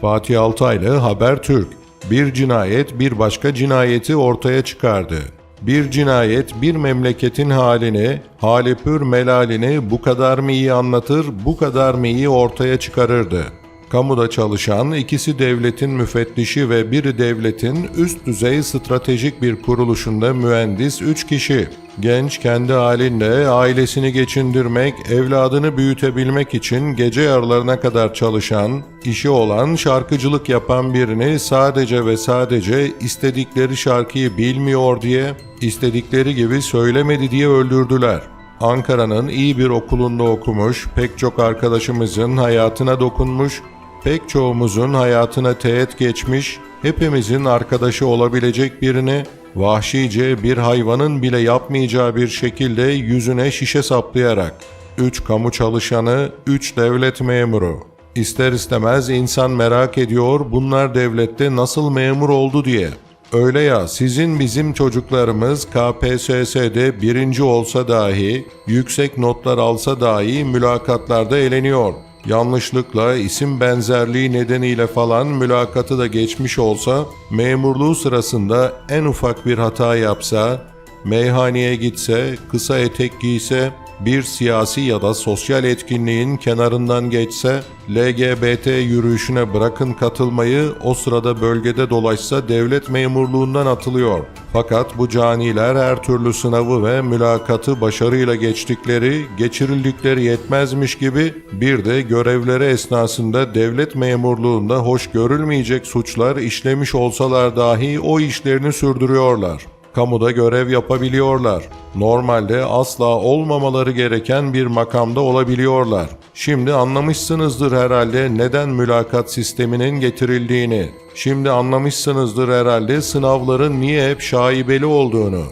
Fatih Altaylı Habertürk. Bir cinayet bir başka cinayeti ortaya çıkardı. Bir cinayet bir memleketin halini, hali pür melalini bu kadar mı iyi anlatır, bu kadar mı iyi ortaya çıkarırdı. Kamuda çalışan ikisi devletin müfettişi ve biri devletin üst düzey stratejik bir kuruluşunda mühendis 3 kişi. Genç kendi halinde ailesini geçindirmek, evladını büyütebilmek için gece yarılarına kadar çalışan, işi olan şarkıcılık yapan birini sadece ve sadece istedikleri şarkıyı bilmiyor diye, istedikleri gibi söylemedi diye öldürdüler. Ankara'nın iyi bir okulunda okumuş, pek çok arkadaşımızın hayatına dokunmuş, pek çoğumuzun hayatına teğet geçmiş, hepimizin arkadaşı olabilecek birini vahşice bir hayvanın bile yapmayacağı bir şekilde yüzüne şişe saplayarak 3 kamu çalışanı, 3 devlet memuru. İster istemez insan merak ediyor bunlar devlette nasıl memur oldu diye. Öyle ya sizin bizim çocuklarımız KPSS'de birinci olsa dahi, yüksek notlar alsa dahi mülakatlarda eleniyor. Yanlışlıkla isim benzerliği nedeniyle falan mülakatı da geçmiş olsa, memurluğu sırasında en ufak bir hata yapsa, meyhaneye gitse, kısa etek giyse, bir siyasi ya da sosyal etkinliğin kenarından geçse, LGBT yürüyüşüne bırakın katılmayı o sırada bölgede dolaşsa devlet memurluğundan atılıyor. Fakat bu caniler her türlü sınavı ve mülakatı başarıyla geçtikleri, geçirildikleri yetmezmiş gibi bir de görevleri esnasında devlet memurluğunda hoş görülmeyecek suçlar işlemiş olsalar dahi o işlerini sürdürüyorlar kamuda görev yapabiliyorlar. Normalde asla olmamaları gereken bir makamda olabiliyorlar. Şimdi anlamışsınızdır herhalde neden mülakat sisteminin getirildiğini. Şimdi anlamışsınızdır herhalde sınavların niye hep şaibeli olduğunu.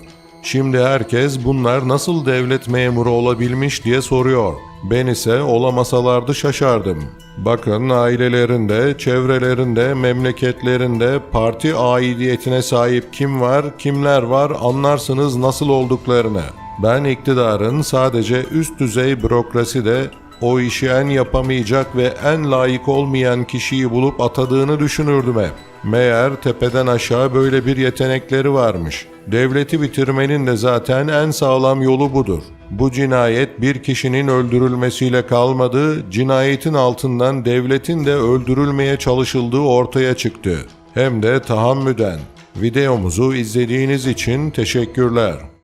Şimdi herkes bunlar nasıl devlet memuru olabilmiş diye soruyor. Ben ise olamasalardı şaşardım. Bakın ailelerinde, çevrelerinde, memleketlerinde parti aidiyetine sahip kim var, kimler var anlarsınız nasıl olduklarını. Ben iktidarın sadece üst düzey bürokraside o işi en yapamayacak ve en layık olmayan kişiyi bulup atadığını düşünürdüm hep. Meğer tepeden aşağı böyle bir yetenekleri varmış. Devleti bitirmenin de zaten en sağlam yolu budur. Bu cinayet bir kişinin öldürülmesiyle kalmadı, cinayetin altından devletin de öldürülmeye çalışıldığı ortaya çıktı. Hem de tahammüden. Videomuzu izlediğiniz için teşekkürler.